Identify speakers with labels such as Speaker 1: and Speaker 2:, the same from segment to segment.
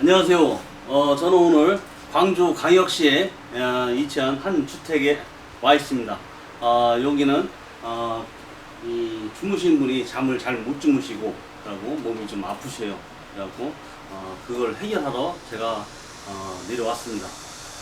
Speaker 1: 안녕하세요. 어, 저는 오늘 광주 광역시에 어, 위치한 한 주택에 와 있습니다. 어, 여기는 어, 이 주무신 분이 잠을 잘 못 주무시고 그러고 몸이 좀 아프셔요. 그래갖고 어, 그걸 해결하러 제가 어, 내려왔습니다.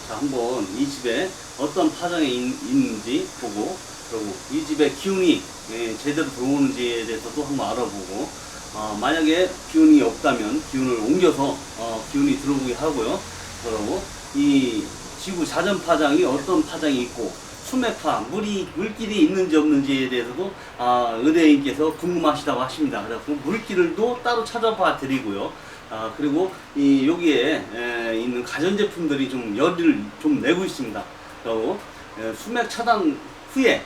Speaker 1: 자, 한번 이 집에 어떤 파장이 있, 있는지 보고 그리고 이 집에 기운이 예, 제대로 들어오는지에 대해서도 한번 알아보고 어, 만약에 기운이 없다면 기운을 옮겨서 어, 기운이 들어오게 하고요. 그리고 이 지구 자전 파장이 어떤 파장이 있고 수맥파 물이 물길이 있는지 없는지에 대해서도 아, 의뢰인께서 궁금하시다고 하십니다. 그래서 물길을도 따로 찾아봐 드리고요. 아, 그리고 이 여기에 에, 있는 가전제품들이 좀 열을 좀 내고 있습니다. 그리고 에, 수맥 차단 후에 에,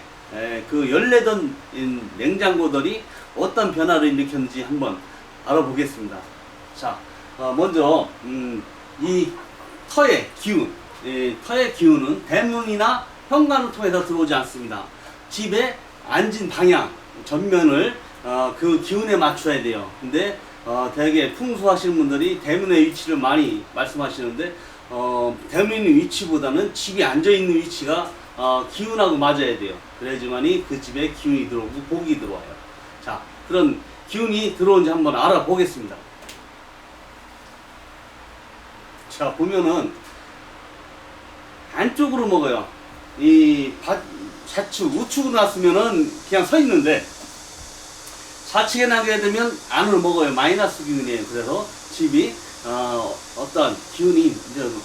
Speaker 1: 그 열내던 이 냉장고들이 어떤 변화를 일으켰는지 한번 알아보겠습니다. 자, 어, 먼저 음, 이 터의 기운, 이 터의 기운은 대문이나 현관을 통해서 들어오지 않습니다. 집에 앉은 방향, 전면을 어, 그 기운에 맞춰야 돼요. 근데 어, 되게 풍수하시는 분들이 대문의 위치를 많이 말씀하시는데 어, 대문의 위치보다는 집이 앉아 있는 위치가 어, 기운하고 맞아야 돼요. 그래야지만이 그 집에 기운이 들어오고 복이 들어와요. 자, 그런 기운이 들어온지 한번 알아보겠습니다. 자, 보면은 안쪽으로 먹어요. 이 밭, 좌측, 우측으로 놨으면은 그냥 서 있는데 좌측에 나게 되면 안으로 먹어요. 마이너스 기운이에요. 그래서 집이 어, 어떤 기운이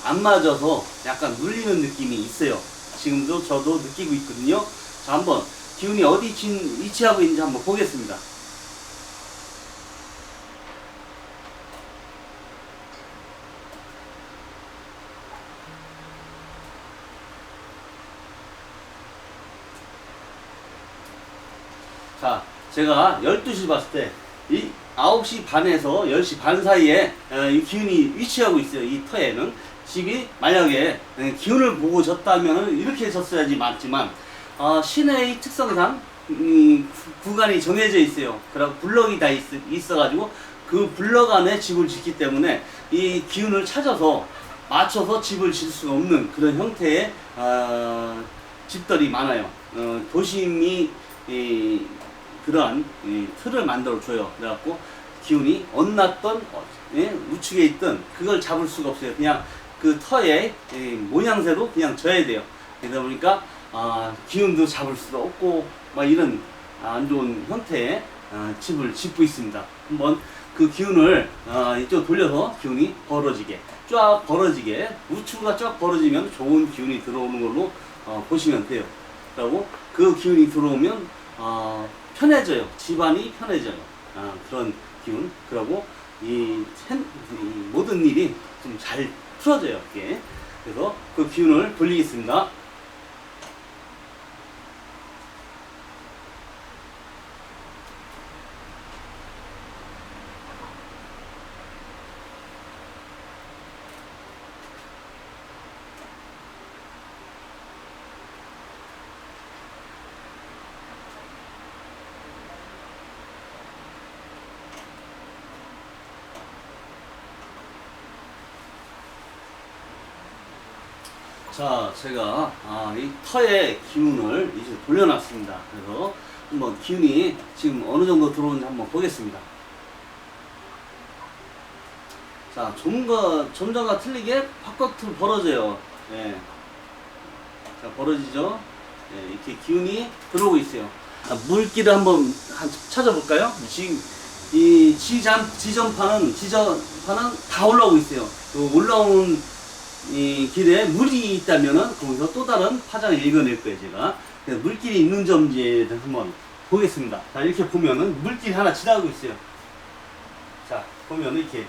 Speaker 1: 안 맞아서 약간 눌리는 느낌이 있어요. 지금도 저도 느끼고 있거든요. 자, 한번 기운이 어디 진- 위치하고 있는지 한번 보겠습니다. 자, 제가 12시 봤을 때, 이 9시 반에서 10시 반 사이에 어, 이 기운이 위치하고 있어요. 이 터에는. 집이 만약에 에, 기운을 보고 졌다면 이렇게 졌어야지 맞지만, 어, 시내의 특성상, 음, 구- 구간이 정해져 있어요. 그리고 블럭이 다 있, 있어가지고, 그 블럭 안에 집을 짓기 때문에 이 기운을 찾아서 맞춰서 집을 질 수가 없는 그런 형태의 어, 집들이 많아요. 어, 도심이 이, 그러한 이, 틀을 만들어 줘요. 그래갖고 기운이 엇났던 어, 예, 우측에 있던 그걸 잡을 수가 없어요. 그냥 그 터의 이, 모양새로 그냥 져야 돼요. 그러다 보니까 아, 기운도 잡을 수도 없고 막 이런 안 좋은 형태의 아, 집을 짓고 있습니다. 한번 그 기운을 아, 이쪽 돌려서 기운이 벌어지게 쫙 벌어지게 우측으로 쫙 벌어지면 좋은 기운이 들어오는 걸로 어, 보시면 돼요. 그리고 그 기운이 들어오면 어, 편해져요. 집안이 편해져요. 아, 그런 기운. 그리고 이, 생- 이 모든 일이 좀 잘 풀어져요. 이게. 그래서 그 기운을 돌리겠습니다. 자, 제가 아, 이 터의 기운을 이제 돌려놨습니다. 그래서 한번 기운이 지금 어느 정도 들어오는지 한번 보겠습니다. 자, 좀과 점점과 틀리게 바깥으로 벌어져요. 예. 자, 벌어지죠? 예, 이렇게 기운이 들어오고 있어요. 아, 물기를 한번 한- 찾아볼까요? 지금 이 지점 지점판은 지점판은 다 올라오고 있어요. 그 올라온 이 길에 물이 있다면은 거기서 또 다른 파장을 읽어낼 거예요, 제가. 그래서 물길이 있는 점지에 대해서 한번 보겠습니다. 자, 이렇게 보면은 물길이 하나 지나가고 있어요. 자, 보면은 이렇게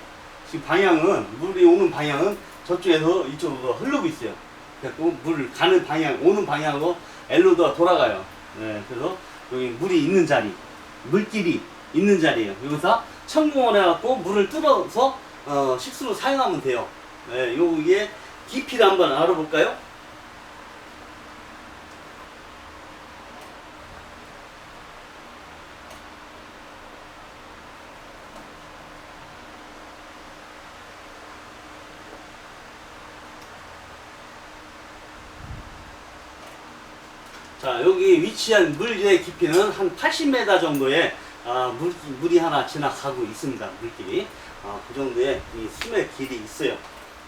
Speaker 1: 지금 방향은 물이 오는 방향은 저쪽에서 이쪽으로 흐르고 있어요. 그래서 물 가는 방향, 오는 방향으로 엘로드가 돌아가요. 네, 그래서 여기 물이 있는 자리, 물길이 있는 자리예요. 여기서 청공을 해갖고 물을 뜯어서 어, 식수로 사용하면 돼요. 네, 여기에 깊이를 한번 알아볼까요? 자, 여기 위치한 물의 깊이는 한 80m 정도의 아, 물, 물이 하나 지나가고 있습니다. 물길이. 아, 그 정도의 이 숨의 길이 있어요.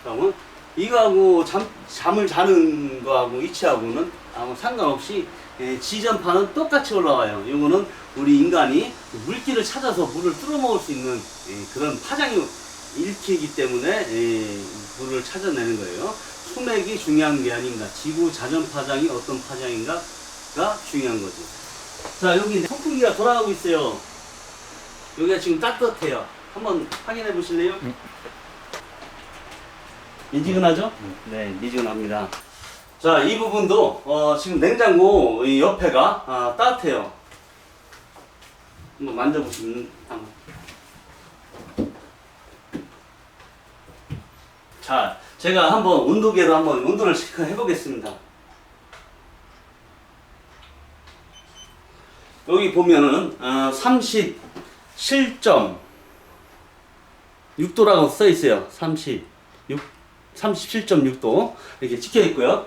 Speaker 1: 그러면 이거하고 잠, 잠을 자는 거하고 위치하고는 아무 상관없이 예, 지전파는 똑같이 올라와요. 이거는 우리 인간이 물길을 찾아서 물을 뚫어 먹을 수 있는 예, 그런 파장이 일으키기 때문에 예, 물을 찾아내는 거예요. 수맥이 중요한 게 아닌가. 지구 자전 파장이 어떤 파장인가가 중요한 거지. 자, 여기 선풍기가 돌아가고 있어요. 여기가 지금 따뜻해요. 한번 확인해 보실래요? 미지근하죠? 네, 미지근합니다. 자, 이 부분도 어, 지금 냉장고 이 옆에가 아, 따뜻해요. 한번 만져보시면 한번. 자, 제가 한번 온도계로 한번 온도를 체크해 보겠습니다. 여기 보면은 어, 37.6도라고 써 있어요. 36 37.6도 이렇게 찍혀 있고요.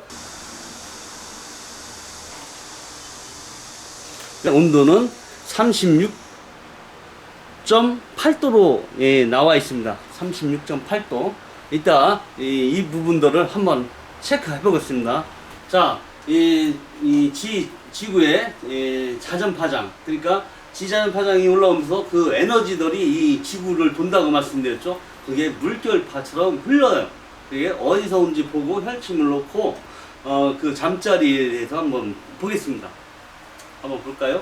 Speaker 1: 온도는 36.8도로 예, 나와 있습니다. 36.8도. 이따 이, 이 부분들을 한번 체크해 보겠습니다. 자, 이, 이 지, 지구의 예, 자전 파장, 그러니까 지자전 파장이 올라오면서 그 에너지들이 이 지구를 돈다고 말씀드렸죠. 그게 물결파처럼 흘러요. 그게 어디서 온지 보고 혈침을 놓고 어, 그 잠자리에 대해서 한번 보겠습니다. 한번 볼까요?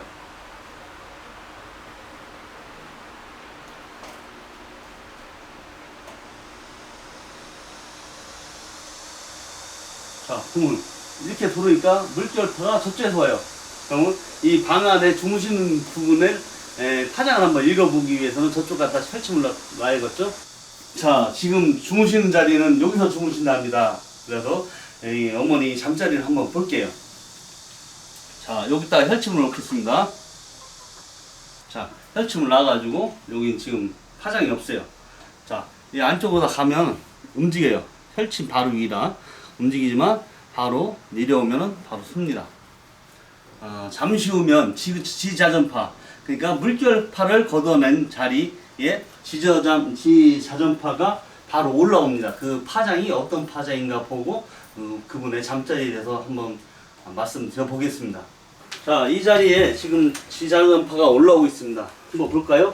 Speaker 1: 자, 구물. 이렇게 돌으니까 물결파가 저쪽에서 와요. 그러면 이 방 안에 주무시는 부분을 에, 파장을 한번 읽어보기 위해서는 저쪽 갖다 펼치물 놔야겠죠? 자, 지금 주무시는 자리는 여기서 주무신답니다. 그래서 이 어머니 잠자리를 한번 볼게요. 자, 여기다가 혈침을 놓겠습니다. 자, 혈침을 놔가지고 여기 지금 파장이 없어요. 자, 이 안쪽으로 가면 움직여요. 혈침 바로 위라 움직이지만 바로 내려오면은 바로 섭니다. 어, 잠시 후면 지, 지자전파 그러니까 물결파를 걷어낸 자리 에 지저잠 지자전파가 바로 올라옵니다. 그 파장이 어떤 파장인가 보고 어, 그분의 잠자리에 대해서 한번 말씀드려 보겠습니다. 자, 이 자리에 지금 지자전파가 올라오고 있습니다. 한번 볼까요?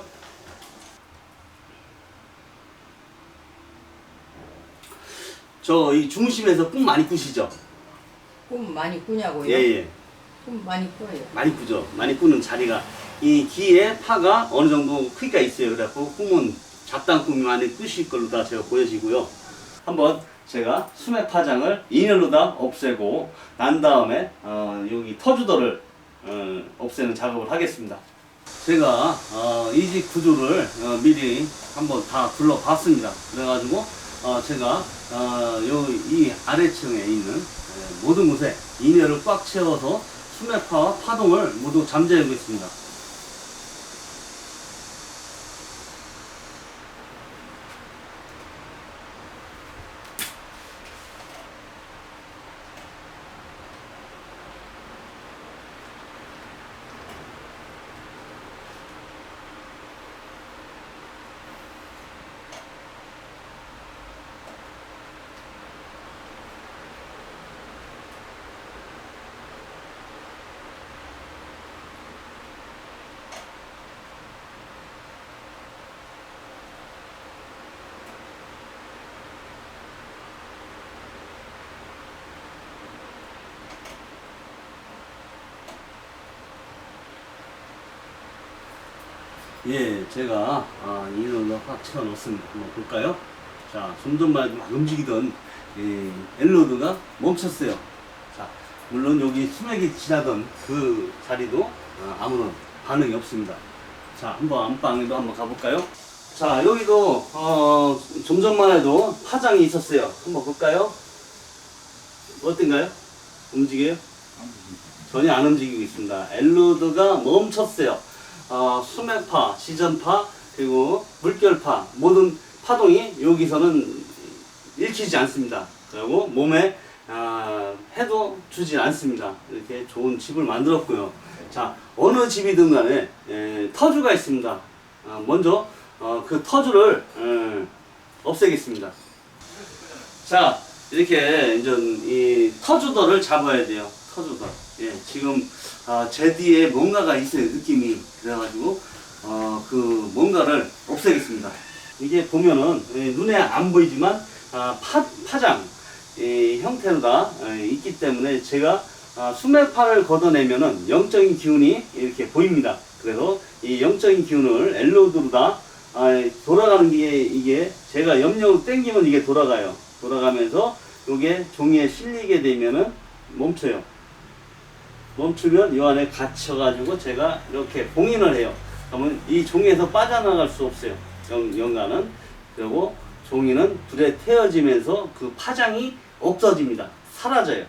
Speaker 1: 저 이 중심에서 꿈 많이 꾸시죠?
Speaker 2: 꿈 많이 꾸냐고요?
Speaker 1: 예, 예.
Speaker 2: 꿈 많이 꿔요.
Speaker 1: 많이 꾸죠. 많이 꾸는 자리가 이 귀에 파가 어느 정도 크기가 있어요. 그래갖고 꿈은 꿈이 많이 꾸실 걸로 다 제가 보여지고요. 한번 제가 수맥 파장을 인혈로 다 없애고 난 다음에 어, 여기 터주도를 어, 없애는 작업을 하겠습니다. 제가 어, 이집 구조를 어, 미리 한번 다 둘러봤습니다. 그래가지고 어, 제가 어, 요, 이 아래층에 있는 에, 모든 곳에 인혈을 꽉 채워서 수맥파와 파동을 모두 잠재우고 있습니다. 예, 제가 아, 인원을 확 채워놓습니다. 한번 볼까요? 자, 좀 전만 막 움직이던 예, 엘로드가 멈췄어요. 자, 물론 여기 수맥이 지나던 그 자리도 아, 아무런 반응이 없습니다. 자, 한번 안방에도 한번 가볼까요? 자, 여기도 어, 좀 전만 해도 파장이 있었어요. 한번 볼까요? 어떤가요? 움직여요? 전혀 안 움직이고 있습니다. 엘로드가 멈췄어요. 어, 수맥파, 지전파, 그리고 물결파 모든 파동이 여기서는 읽히지 않습니다. 그리고 몸에 아, 해도 주지 않습니다. 이렇게 좋은 집을 만들었고요. 자, 어느 집이든 간에 에, 터주가 있습니다. 아, 먼저 어, 그 터주를 에, 없애겠습니다. 자, 이렇게 이제 이 터주더를 잡아야 돼요. 터주더. 예, 지금 아, 제 뒤에 뭔가가 있어요. 느낌이 그래가지고 어, 그 뭔가를 없애겠습니다. 이게 보면은 예, 눈에 안 보이지만 아, 파, 파장 이 형태로 다 예, 있기 때문에 제가 아, 수맥파를 걷어내면은 영적인 기운이 이렇게 보입니다. 그래서 이 영적인 기운을 엘로드로 다 아, 돌아가는 게 이게 제가 염력으로 당기면 이게 돌아가요. 돌아가면서 이게 종이에 실리게 되면은 멈춰요. 멈추면 이 안에 갇혀가지고 제가 이렇게 봉인을 해요. 그러면 이 종이에서 빠져나갈 수 없어요. 영, 영가는. 그리고 종이는 불에 태워지면서 그 파장이 없어집니다. 사라져요.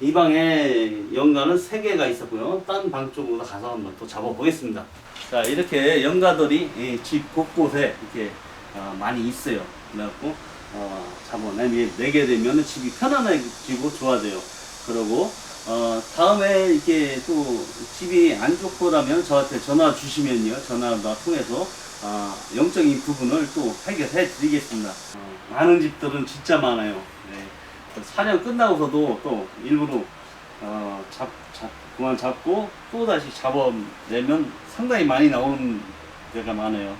Speaker 1: 이 방에 연가는 세 개가 있었고요. 딴 방 쪽으로 가서 한번 또 잡아보겠습니다. 자, 이렇게 연가들이 이집 곳곳에 이렇게 어, 많이 있어요. 그래갖고 어, 잡아내 내게 되면 집이 편안해지고 좋아져요. 그러고 어, 다음에 이렇게 또 집이 안 좋고라면 저한테 전화 주시면요. 전화가 통해서 아, 영적인 부분을 또 해결해 드리겠습니다. 어, 많은 집들은 진짜 많아요. 네. 사냥 끝나고서도 또 일부러 어, 잡, 잡, 그만 잡고 또 다시 잡아내면 상당히 많이 나오는 데가 많아요.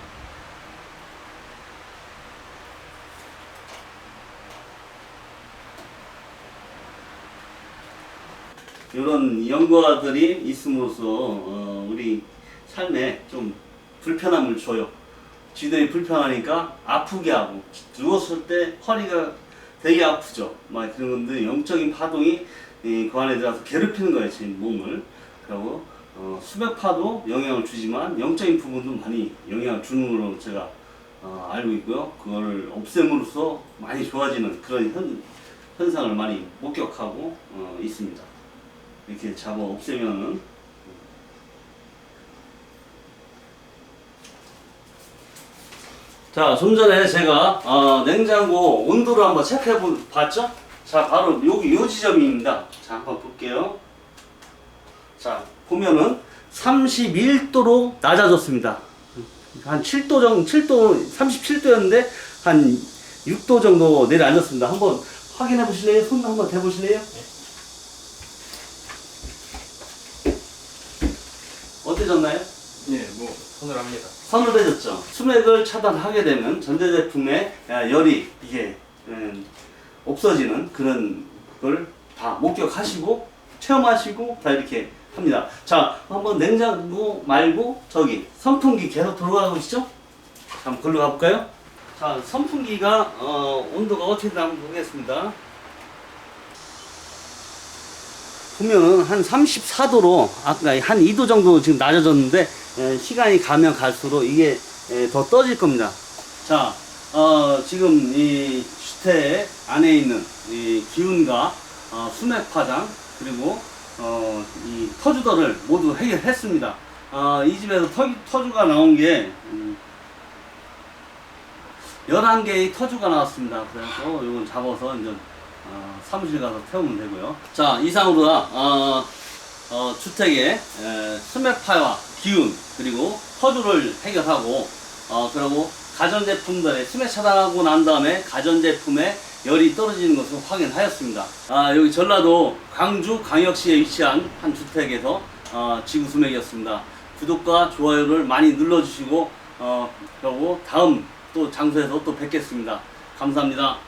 Speaker 1: 이런 연구가들이 있음으로써 어, 우리 삶에 좀 불편함을 줘요. 지들이 불편하니까 아프게 하고 누웠을 때 허리가 되게 아프죠. 막 그런 건데 영적인 파동이 이, 그 안에 들어가서 괴롭히는 거예요, 제 몸을. 그리고 어, 수맥파도 영향을 주지만 영적인 부분도 많이 영향을 주는 걸로 제가 어, 알고 있고요. 그걸 없앰으로써 많이 좋아지는 그런 현, 현상을 많이 목격하고 어, 있습니다. 이렇게 잡아 없애면은 자, 좀 전에 제가 어, 냉장고 온도를 한번 체크해 보- 봤죠? 자, 바로 여기 요 지점입니다. 자, 한번 볼게요. 자, 보면은 31도로 낮아졌습니다. 한 7도 정도, 7도, 37도였는데 한 6도 정도 내려앉았습니다. 한번 확인해 보실래요? 손 한번 대 보실래요? 어때졌나요?
Speaker 3: 예, 뭐 손을 합니다.
Speaker 1: 서늘해졌죠. 수맥을 차단하게 되면 전자제품의 아, 열이 이게 음, 없어지는 그런 걸 다 목격하시고 체험하시고 다 이렇게 합니다. 자, 한번 냉장고 말고 저기 선풍기 계속 돌아가고 있죠? 자, 한번 걸로 가볼까요? 자, 선풍기가 어, 온도가 어떻게 한번 보겠습니다. 보면은 한 34도로 아까 한 2도 정도 지금 낮아졌는데 에, 시간이 가면 갈수록 이게 에, 더 떠질 겁니다. 자, 어, 지금 이 주택 안에 있는 이 기운과 어, 수맥 파장 그리고 어, 이 터주더를 모두 해결했습니다. 어, 이 집에서 터, 터주가 나온 게 음, 11개의 터주가 나왔습니다. 그래서 이건 잡아서 이제 어, 사무실 가서 태우면 되고요. 자, 이상으로 어, 어, 주택의 에, 스맥파와 기운 그리고 터주를 해결하고 어, 그리고 가전제품들의 스맥 차단하고 난 다음에 가전제품의 열이 떨어지는 것을 확인하였습니다. 아, 여기 전라도 광주 광역시에 위치한 한 주택에서 어, 지구 수맥이었습니다. 구독과 좋아요를 많이 눌러주시고 어, 그리고 다음 또 장소에서 또 뵙겠습니다. 감사합니다.